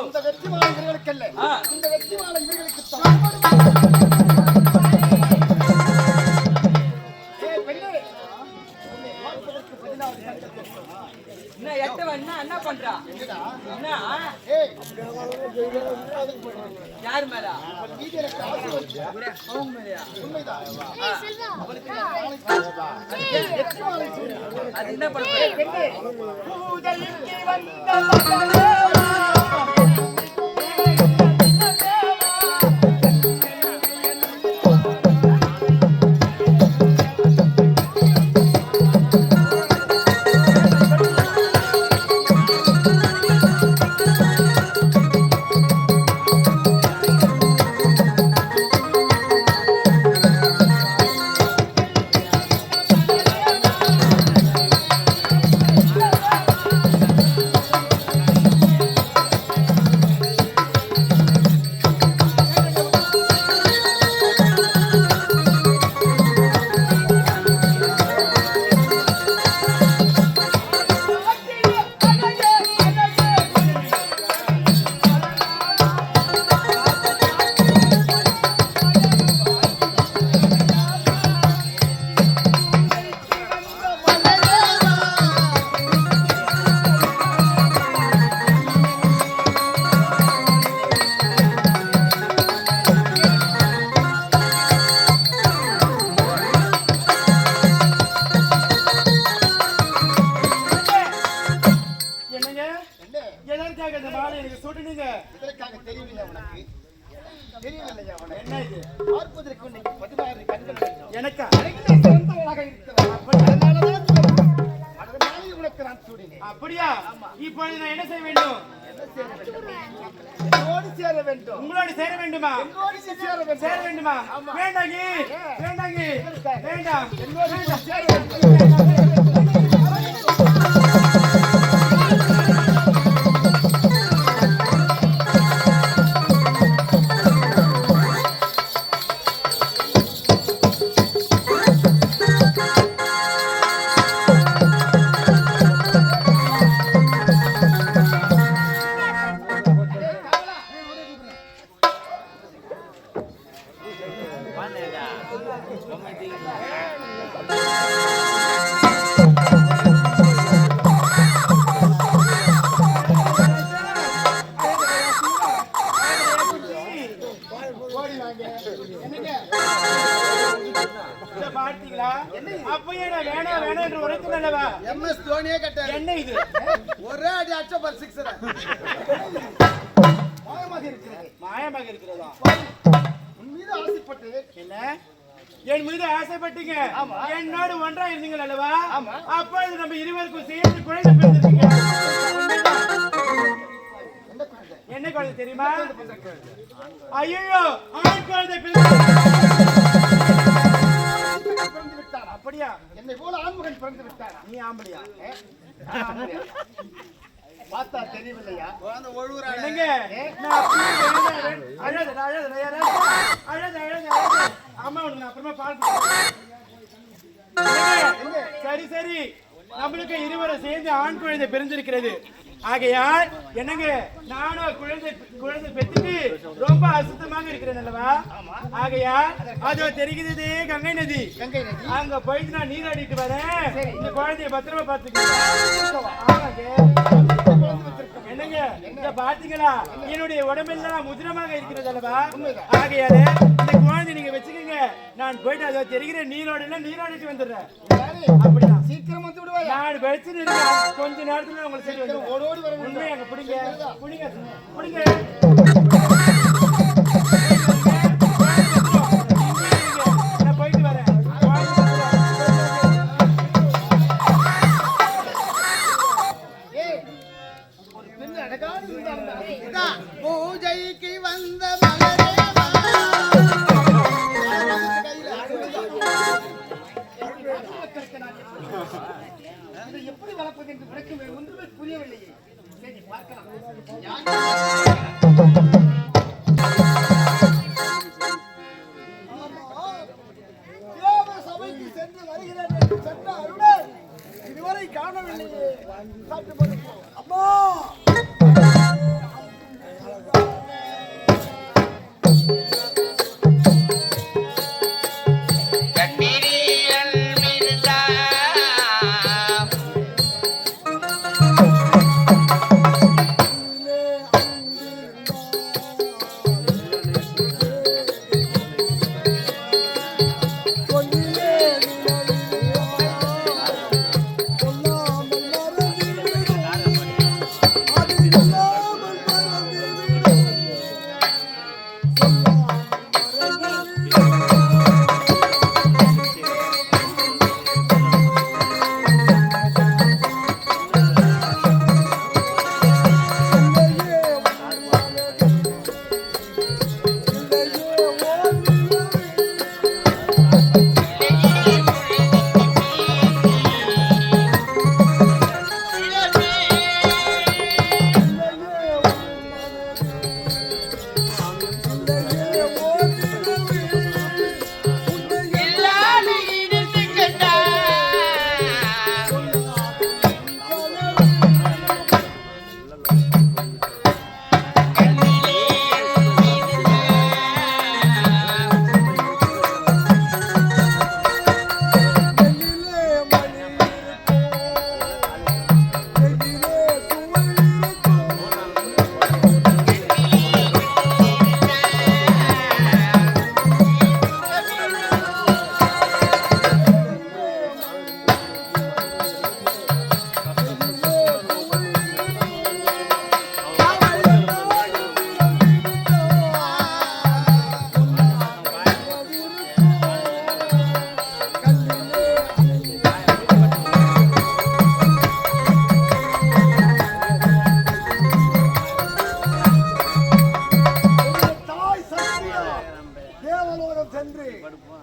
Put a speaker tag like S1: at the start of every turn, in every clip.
S1: இந்த வெற்றி மாலை இவர்களுக்கல்ல.
S2: ஆ.
S1: இந்த வெற்றி மாலை இவர்களுக்குத்தான்.
S2: என்ன பண்ற
S3: சூட்டுனீங்க
S1: இதற்காக தெரியவில்லை உனக்கு தெரியவில்லையா உனக்கு
S3: என்ன இது
S1: பார்ப்பதற்கு உன்னை பதினாறு கண்கள் வேண்டும்.
S3: எனக்கா?
S1: அழகிலே சிறந்தவளாக இருக்கிறாய். அப்படி அதனாலதான் அதனாலே உனக்கு நான் சூடினேன்.
S3: அப்படியா? நான் என்ன செய்ய வேண்டும்?
S1: என்னோடு சேர வேண்டும்.
S3: உங்களோடு சேர வேண்டுமா?
S1: என்னோடு சேர வேண்டும்.
S3: சேர வேண்டுமா? வேண்டாங்கி வேண்டாங்கி வேண்டாம்.
S1: என்னோடு நீ சேர வேண்டும். MS தோனியே கட்டாரு.
S3: என்ன இது
S1: ஒரே அடி அடிச்ச பாரு சிக்ஸரை. மாயமாக இருக்கிறது.
S3: மாயமாக இருக்கிறதா
S1: உன் மீது ஆசைப்பட்டு
S3: என்ன என் மீது ஆசைப்பட்டீங்க
S1: ஆமா.
S3: என்னோடு ஒன்றா இருந்தீங்க அல்லவா. அப்பொழுது நம்ம இருவருக்கும் சேர்ந்து குழந்தை பிறந்திருக்கீங்க
S1: என்ன குழந்தை?
S3: தெரியுமா ஐயோ ஆண் குழந்தை பிறந்து
S1: விட்டானா?
S3: அப்படியா
S1: என்னை போல ஆண்மகன் பிறந்து விட்டானா?
S3: நீ ஆம்பளையா?
S1: பார்த்தா தெரியவில்லையா
S3: அழாத, அழாத, அழாத, அழாத, அழாத. அம்மா உனக்கு நான் அப்புறமா. என்னங்க? சரி சரி நம்மளுக்கு இருவரும் சேர்ந்து ஆண் குழந்தை பிறந்திருக்கிறது ஆகையால் என்னங்க நானும் குழந்தை குழந்தை பெற்றுட்டு ரொம்ப அசுத்தமாக இருக்கிறேன் அல்லவா? ஆகையால் அதோ தெரிகிறது கங்கை நதி.
S1: கங்கை நதி.
S3: அங்க போயிட்டு நான் நீராடிட்டு வரேன். இந்த குழந்தைய பத்திரமா பாத்துக்கோங்க என்னங்க இங்க பாத்தீங்களா என்னுடைய உடம்பெல்லாம் முதிரமாக இருக்கிறது அல்லவா? ஆகையால இந்த குழந்தை நீங்க வச்சுக்கோங்க. நான் போயிட்டு அதை தெரிகிற நீரோட நீராடிட்டு வந்துடுறேன்? அப்படிதான்.
S1: சீக்கிரம் வந்து விடுவாயா?
S3: நான் இருக்கேன். கொஞ்ச நேரத்துல உங்களுக்கு
S1: ஓடோடி வர.
S3: உண்மை அங்க பிடிங்க. பிடிங்க. பிடிங்க.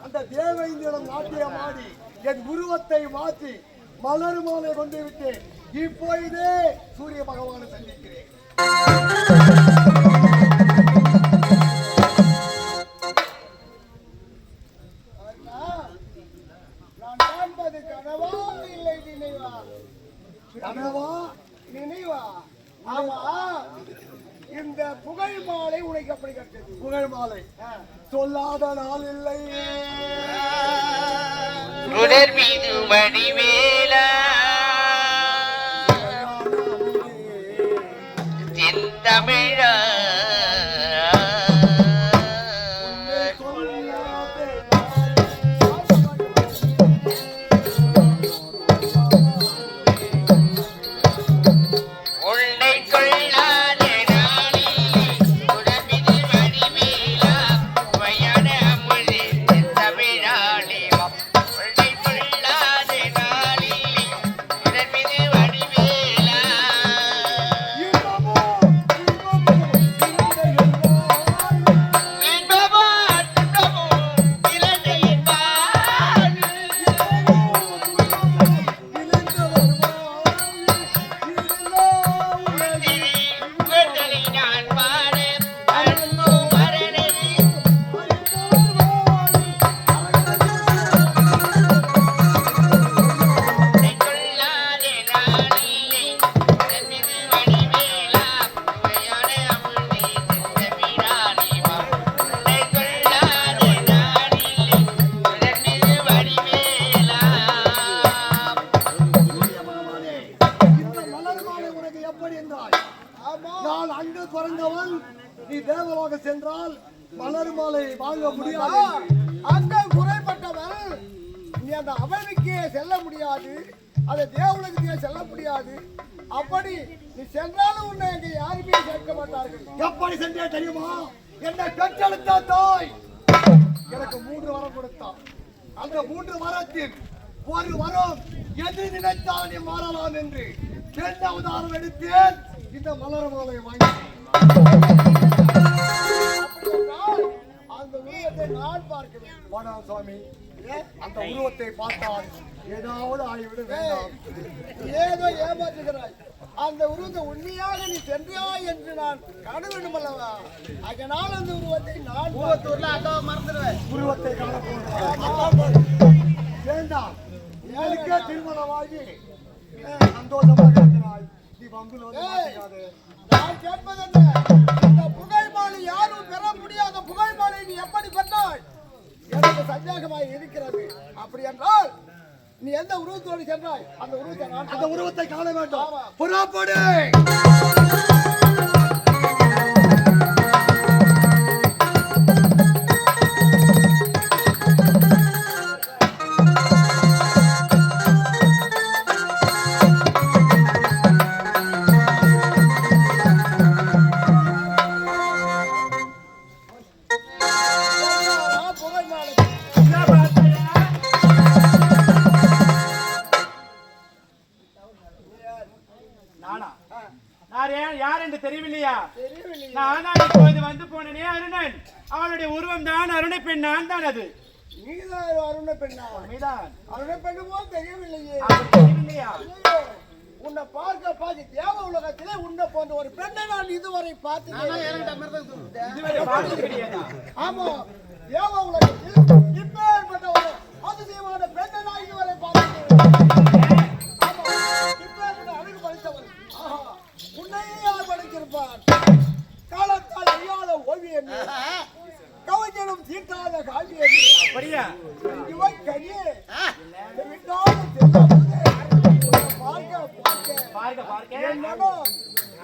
S4: அந்த தேவேந்திரம் நாட்டியமாடி என் உருவத்தை மாற்றி மலர் மாலை கொண்டு விட்டு இப்பொழுதே சூரிய பகவானை சந்திக்கிறேன். கனவா நினைவா? ஆமா. இந்த புகழ் மாலை உனக்கு அப்படி கட்டது புகழ் மாலை. சொல்லாத நாள் இல்லை.
S5: மீது மணிவேலா
S4: வாங்க முடியாது. அங்கே குறைப்பட்டவன் நீ அந்த அவனுக்கே செல்ல முடியாது. அந்த தேவலோகத்தையே செல்ல முடியாது. அப்படி நீ சென்றாலும் உன்னை எங்க யாருமே சேர்க்க மாட்டார்கள். எப்படி சென்றே தெரியுமா? என்னை பெற்றெடுத்த தாய் எனக்கு மூன்று வரம் கொடுத்தான். அந்த மூன்று வரத்தில் ஒரு வரம் எது நினைத்தால் நீ மாறலாம் என்று எந்த உதாரணம் எடுத்தேன். இந்த மலர் மாலை வாங்கி. அந்த உருவத்தை நான் பார்க்க வேண்டும் வேணாம் சுவாமி அந்த உருவத்தை பார்த்தால் ஏதாவது ஆகிவிட வேண்டாம் ஏதோ ஏமாற்றுகிறாய். அந்த உருவத்தை உண்மையாக நீ சென்றாய் என்று நான் காண வேண்டும் அல்லவா அதனால் அந்த உருவத்தை நான் உருவத்தூர்ல அதோ மறந்துடுவேன். உருவத்தை காண போகிறேன். சேர்ந்தால் எனக்கே திருமணமாகி சந்தோஷமாக இருக்கிறாய். நீ வந்து.
S1: நான் கேட்பது என்ன? புகைமாலை யாரும் பெற முடியாத புகைமாலை நீ எப்படி பெற்றாய்? எனக்கு சந்தேகமாக இருக்கிறது. அப்படி என்றால் நீ எந்த உருவத்தோடு சென்றாய்? அந்த உருவத்தை
S4: அந்த உருவத்தை காண வேண்டும். புறப்படு!
S3: தெரியவில்லையா நான் இப்போது வந்து போனனே அருணன். அவளுடைய உருவம் தான் அருணை பெண் நான் தான் அது.
S1: நீதான் அருண பெண்ணா?
S3: நீதான்.
S1: அருண பெண்ணு போல் தெரியவில்லையே
S3: தெரியவில்லையா
S1: உன்னை பார்க்க பார்க்க தேவ உலகத்திலே உன்னை போன்ற ஒரு பெண்ணை நான் இதுவரை
S3: கிடையாதா?
S1: ஆமா தேவ உலகத்தில் இப்பேற்பட்ட ஒரு அதிசயமான பெண்ணை நான் இதுவரை பார்த்தேன் ஓவியம். நீ. கவிஞனும் தீட்டாத காவியம்.
S3: அப்படியா?
S1: இவை கனியே விட்டாத செல்வமுதே. உன்னை பார்க்க பார்க்க.
S3: பார்க்க பார்க்க.
S1: என் மனம்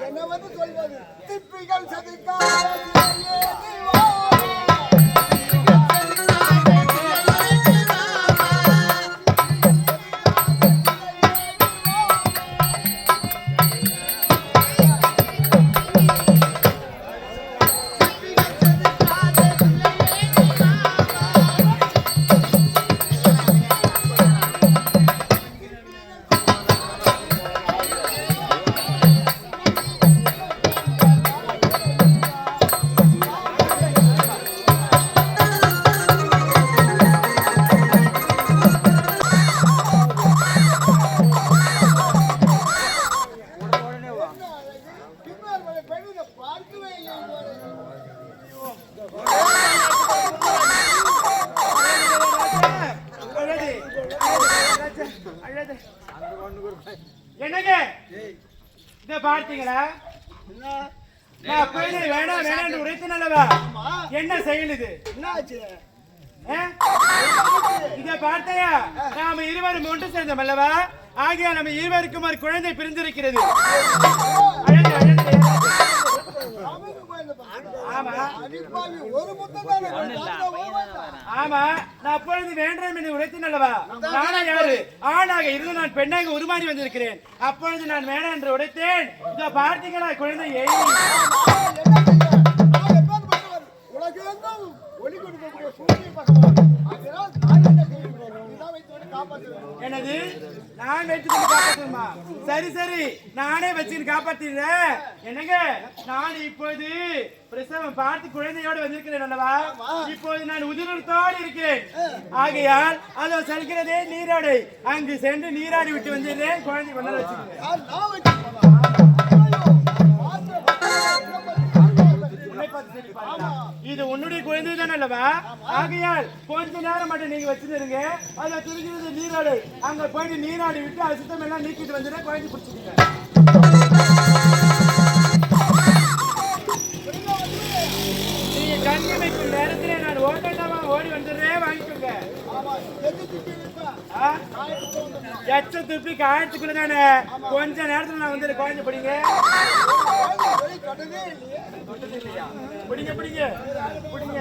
S1: என்ன வந்து சொல்வது? திப்பிகள் சதிக்காத
S3: என்னங்க? இத பார்த்தீங்களா? நான் குழந்தை வேணாம் வேணாம் உரைத்தேன் அல்லவா என்ன செயல் இது? இத பார்த்தையா? நாம இருவரும் ஒன்று சேர்ந்தோம் அல்லவா ஆகியா நம்ம இருவருக்கும் ஒரு குழந்தை பிரிந்திருக்கிறது. ஆமா.
S1: ஒரு முத்தம் தானே கொடுத்தாங்க, ஒரு முத்தம்.
S3: ஆமா நான் அப்பொழுது வேண்டாம் என்று உரைத்தேன் அல்லவா? நானா யாரு? ஆணாக இருந்து நான் பெண்ணாக உருமாறி வந்திருக்கிறேன். அப்பொழுது நான் வேணாம் என்று உரைத்தேன். இதோ பார்த்தீங்களா குழந்தையை?
S1: உலகெங்கும் ஒளி கொடுக்கக்கூடிய சூரிய பகவான். அதனால் நான் என்ன செய்ய
S3: எனது நான் வச்சுட்டு காப்பாற்றணுமா சரி சரி. நானே வச்சு காப்பாத்திடுறேன். என்னங்க? நான் இப்போது பிரசவம் பார்த்து குழந்தையோடு வந்திருக்கிறேன் அல்லவா இப்போது நான் உதிரத்தோடு இருக்கிறேன். ஆகையால் அதோ செல்கிறதே நீராடை. அங்கு சென்று நீராடி விட்டு வந்துடுறேன். குழந்தை கொண்டு வச்சுக்கிறேன். இது உன்னுடைய குழந்தை தானே அல்லவா? ஆகையால் கொஞ்ச நேரம் மட்டும் நீங்க வச்சிருங்க அதை துணிக்கிறது நீராடு. அங்க போயிட்டு நீராடி விட்டு அசுத்தம் எல்லாம் நீக்கிட்டு வந்துடுறேன். குழந்தை பிடிச்சிக்கங்க. நீங்க கண்ணி வைக்கும் நேரத்துல நான் ஓட்டமா ஓடி வந்துடுறேன். வாங்கிக்கோங்க.
S1: ஆமா, எது திட்டி நிற்பா?
S3: ஆ? எச்ச துப்பி காயத்துக்குள்ள தானே? கொஞ்ச நேரத்துல நான் வந்து குழந்தை பிடிங்க.
S1: விட்டது இல்லையா
S3: பிடிங்க பிடிங்க. பிடிங்க.